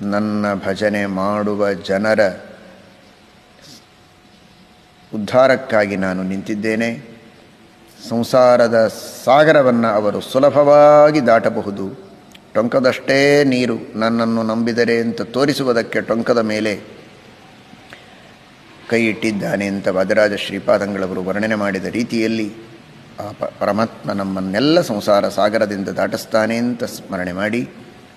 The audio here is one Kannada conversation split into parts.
ನನ್ನ ಭಜನೆ ಮಾಡುವ ಜನರ ಉದ್ಧಾರಕ್ಕಾಗಿ ನಾನು ನಿಂತಿದ್ದೇನೆ. ಸಂಸಾರದ ಸಾಗರವನ್ನು ಅವರು ಸುಲಭವಾಗಿ ದಾಟಬಹುದು. ಟೊಂಕದಷ್ಟೇ ನೀರು ನನ್ನನ್ನು ನಂಬಿದರೆ ಅಂತ ತೋರಿಸುವುದಕ್ಕೆ ಟೊಂಕದ ಮೇಲೆ ಕೈ ಇಟ್ಟಿದ್ದಾನೆ ಅಂತ ವಾದರಾಜ ಶ್ರೀಪಾದಂಗಳವರು ವರ್ಣನೆ ಮಾಡಿದ ರೀತಿಯಲ್ಲಿ ಆ ಪರಮಾತ್ಮ ನಮ್ಮನ್ನೆಲ್ಲ ಸಂಸಾರ ಸಾಗರದಿಂದ ದಾಟಿಸ್ತಾನೆ ಅಂತ ಸ್ಮರಣೆ ಮಾಡಿ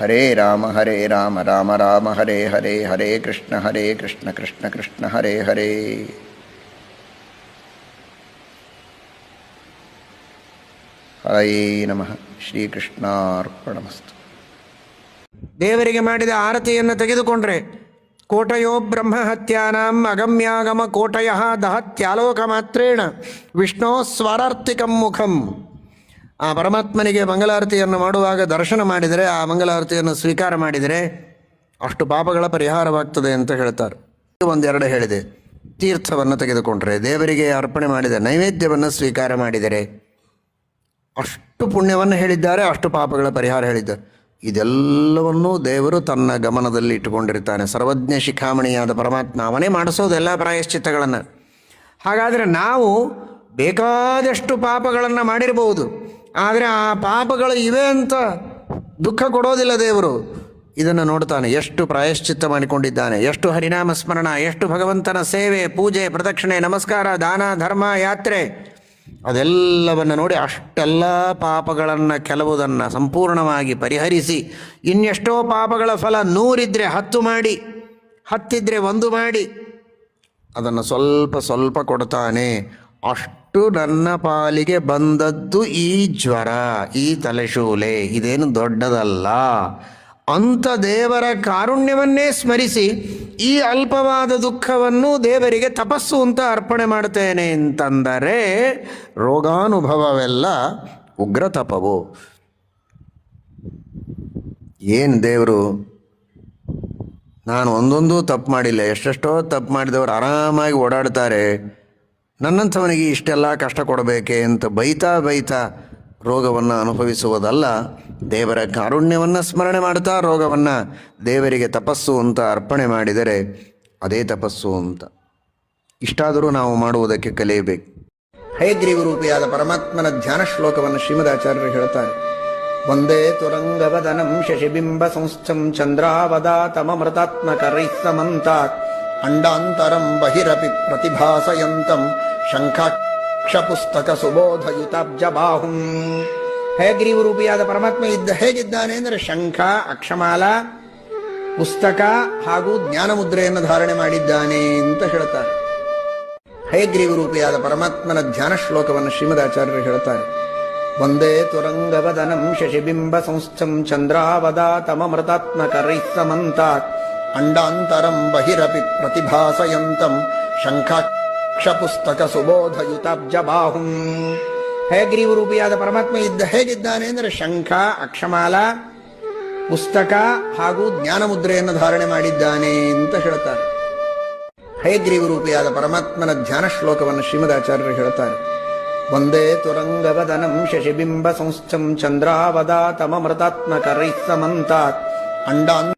ಹರೇ ರಾಮ ಹರೇ ರಾಮ ರಾಮ ರಾಮ, ಹರೇ ಹರೇ ಹರೇ ಕೃಷ್ಣ ಹರೇ ಕೃಷ್ಣ ಕೃಷ್ಣ ಕೃಷ್ಣ, ಹರೇ ಹರೇ. ಹರೇ ನಮಃ. ಶ್ರೀಕೃಷ್ಣಾರ್ಪಣಮಸ್ತು ದೇವರಿಗೆ ಮಾಡಿದ ಆರತಿಯನ್ನು ತೆಗೆದುಕೊಂಡ್ರೆ. ಕೋಟಯೋ ಬ್ರಹ್ಮಹತ್ಯಾನಾಂ ಅಗಮ್ಯಾಗಮ ಕೋಟಯ ದಹತ್ಯಾಲೋಕ ಮಾತ್ರೇಣ ವಿಷ್ಣೋ ಸ್ವರಾರ್ತಿಕಂ ಮುಖಂ. ಆ ಪರಮಾತ್ಮನಿಗೆ ಮಂಗಲಾರತಿಯನ್ನು ಮಾಡುವಾಗ ದರ್ಶನ ಮಾಡಿದರೆ ಆ ಮಂಗಲಾರತಿಯನ್ನು ಸ್ವೀಕಾರ ಮಾಡಿದರೆ ಅಷ್ಟು ಪಾಪಗಳ ಪರಿಹಾರವಾಗ್ತದೆ ಅಂತ ಹೇಳ್ತಾರೆ. ಒಂದೆರಡು ಹೇಳಿದೆ. ತೀರ್ಥವನ್ನು ತೆಗೆದುಕೊಂಡ್ರೆ, ದೇವರಿಗೆ ಅರ್ಪಣೆ ಮಾಡಿದ ನೈವೇದ್ಯವನ್ನು ಸ್ವೀಕಾರ ಮಾಡಿದರೆ, ಅಷ್ಟು ಪುಣ್ಯವನ್ನು ಹೇಳಿದ್ದಾರೆ, ಅಷ್ಟು ಪಾಪಗಳ ಪರಿಹಾರ ಹೇಳಿದ್ದಾರೆ. ಇದೆಲ್ಲವನ್ನೂ ದೇವರು ತನ್ನ ಗಮನದಲ್ಲಿ ಇಟ್ಟುಕೊಂಡಿರ್ತಾನೆ. ಸರ್ವಜ್ಞ ಶಿಖಾಮಣಿಯಾದ ಪರಮಾತ್ಮ ಅವನೇ ಮಾಡಿಸೋದೆಲ್ಲ ಪ್ರಾಯಶ್ಚಿತ್ತಗಳನ್ನು. ಹಾಗಾದರೆ ನಾವು ಬೇಕಾದಷ್ಟು ಪಾಪಗಳನ್ನು ಮಾಡಿರಬಹುದು ಆದರೆ ಆ ಪಾಪಗಳು ಇವೆ ಅಂತ ದುಃಖ ಕೊಡೋದಿಲ್ಲ ದೇವರು. ಇದನ್ನು ನೋಡ್ತಾನೆ, ಎಷ್ಟು ಪ್ರಾಯಶ್ಚಿತ್ತ ಮಾಡಿಕೊಂಡಿದ್ದಾನೆ, ಎಷ್ಟು ಹರಿನಾಮ ಸ್ಮರಣ, ಎಷ್ಟು ಭಗವಂತನ ಸೇವೆ, ಪೂಜೆ, ಪ್ರದಕ್ಷಿಣೆ, ನಮಸ್ಕಾರ, ದಾನ, ಧರ್ಮ, ಯಾತ್ರೆ. ಅದೆಲ್ಲವನ್ನು ನೋಡಿ ಅಷ್ಟೆಲ್ಲ ಪಾಪಗಳನ್ನು ಕೆಲವುದನ್ನು ಸಂಪೂರ್ಣವಾಗಿ ಪರಿಹರಿಸಿ, ಇನ್ನೆಷ್ಟೋ ಪಾಪಗಳ ಫಲ ನೂರಿದ್ರೆ ಹತ್ತು ಮಾಡಿ, ಹತ್ತಿದ್ರೆ ಒಂದು ಮಾಡಿ, ಅದನ್ನು ಸ್ವಲ್ಪ ಸ್ವಲ್ಪ ಕೊಡ್ತಾನೆ. ಅಷ್ಟು ನನ್ನ ಪಾಲಿಗೆ ಬಂದದ್ದು ಈ ಜ್ವರ, ಈ ತಲೆಶೂಲೆ. ಇದೇನು ದೊಡ್ಡದಲ್ಲ. ಅಂಥ ದೇವರ ಕಾರುಣ್ಯವನ್ನೇ ಸ್ಮರಿಸಿ ಈ ಅಲ್ಪವಾದ ದುಃಖವನ್ನು ದೇವರಿಗೆ ತಪಸ್ಸು ಅಂತ ಅರ್ಪಣೆ ಮಾಡ್ತೇನೆ ಅಂತಂದರೆ ರೋಗಾನುಭವವೆಲ್ಲ ಉಗ್ರ ತಪವು ಏನು ದೇವರು? ನಾನು ಒಂದೊಂದು ತಪ್ಪು ಮಾಡಿಲ್ಲ. ಎಷ್ಟೆಷ್ಟೋ ತಪ್ಪು ಮಾಡಿದವರು ಆರಾಮಾಗಿ ಓಡಾಡ್ತಾರೆ. ನನ್ನಂಥವನಿಗೆ ಇಷ್ಟೆಲ್ಲ ಕಷ್ಟ ಕೊಡಬೇಕೆ ಅಂತ ಬೈತಾ ಬೈತಾ ರೋಗವನ್ನು ಅನುಭವಿಸುವುದಲ್ಲ, ದೇವರ ಕಾರುಣ್ಯವನ್ನು ಸ್ಮರಣೆ ಮಾಡ್ತಾ ರೋಗವನ್ನು ದೇವರಿಗೆ ತಪಸ್ಸು ಅಂತ ಅರ್ಪಣೆ ಮಾಡಿದರೆ ಅದೇ ತಪಸ್ಸು ಅಂತ. ಇಷ್ಟಾದರೂ ನಾವು ಮಾಡುವುದಕ್ಕೆ ಕಲಿಯಬೇಕು. ಹಯಗ್ರೀವ ರೂಪಿಯಾದ ಪರಮಾತ್ಮನ ಧ್ಯಾನ ಶ್ಲೋಕವನ್ನು ಶ್ರೀಮದಾಚಾರ್ಯರು ಹೇಳ್ತಾರೆ. ಒಂದೇ ತುರಂಗವದನಂ ಶಶಿಬಿಂಬ ಸಂಸ್ಥಂ ಚಂದ್ರಾವದಾತಮೃತಾತ್ಮಕರೈಃ ಸಮಂತಾತ್ ಅಂಡಾಂತರಂ ಬಹಿರಪಿ ಪ್ರತಿಭಾಸಯಂತಂ ಶಂಖಾಕ್ಷ ಪುಸ್ತಕ ಸುಬೋಧಯುತಾಬ್ಜ ಬಾಹುಂ ಹಯಗ್ರೀವ ರೂಪಿಯಾದ ಪರಮಾತ್ಮ ಇದ್ದ ಹೇಗಿದ್ದಾನೆ ಅಂದರೆ ಶಂಖ, ಅಕ್ಷಮಾಲ, ಪುಸ್ತಕ ಹಾಗೂ ಜ್ಞಾನ ಮುದ್ರೆಯನ್ನು ಧಾರಣೆ ಮಾಡಿದ್ದಾನೆ ಅಂತ ಹೇಳ್ತಾರೆ. ಹಯಗ್ರೀವ ರೂಪಿಯಾದ ಪರಮಾತ್ಮನ ಧ್ಯಾನ ಶ್ಲೋಕವನ್ನು ಶ್ರೀಮದಾಚಾರ್ಯರು ಹೇಳ್ತಾರೆ. ಒಂದೇ ತುರಂಗವದನಂ ಶಶಿಬಿಂಬ ಸಂಸ್ಥಂ ಚಂದ್ರಾವದಾತಮೃತಾತ್ಮಕರೈಃ ಸಮಂತಾತ್ ಅಂಡಾಂತರಂ ಬಹಿರಪಿ ಪ್ರತಿಭಾಸಯಂತಂ ಶಂಖಾಕ್ಷ ಪುಸ್ತಕ ಸುಬೋಧಯುತಾಬ್ಜ ಬಾಹುಂ ಹಯಗ್ರೀವ ರೂಪಿಯಾದ ಪರಮಾತ್ಮ ಇದ್ದ ಹೇಗಿದ್ದಾನೆ ಅಂದರೆ ಶಂಖ, ಅಕ್ಷಮಾಲ, ಪುಸ್ತಕ ಹಾಗೂ ಜ್ಞಾನ ಮುದ್ರೆಯನ್ನು ಧಾರಣೆ ಮಾಡಿದ್ದಾನೆ ಅಂತ ಹೇಳ್ತಾರೆ. ಹಯಗ್ರೀವ ರೂಪಿಯಾದ ಪರಮಾತ್ಮನ ಧ್ಯಾನ ಶ್ಲೋಕವನ್ನು ಶ್ರೀಮದಾಚಾರ್ಯರು ಹೇಳ್ತಾರೆ. ಒಂದೇ ತುರಂಗವದನಂ ಶಶಿಬಿಂಬ ಸಂಸ್ಥಂ ಚಂದ್ರಾವದಾತಮೃತಾತ್ಮಕರೈಃ ಸಮಂತಾತ್ ಅಂಡಾನ್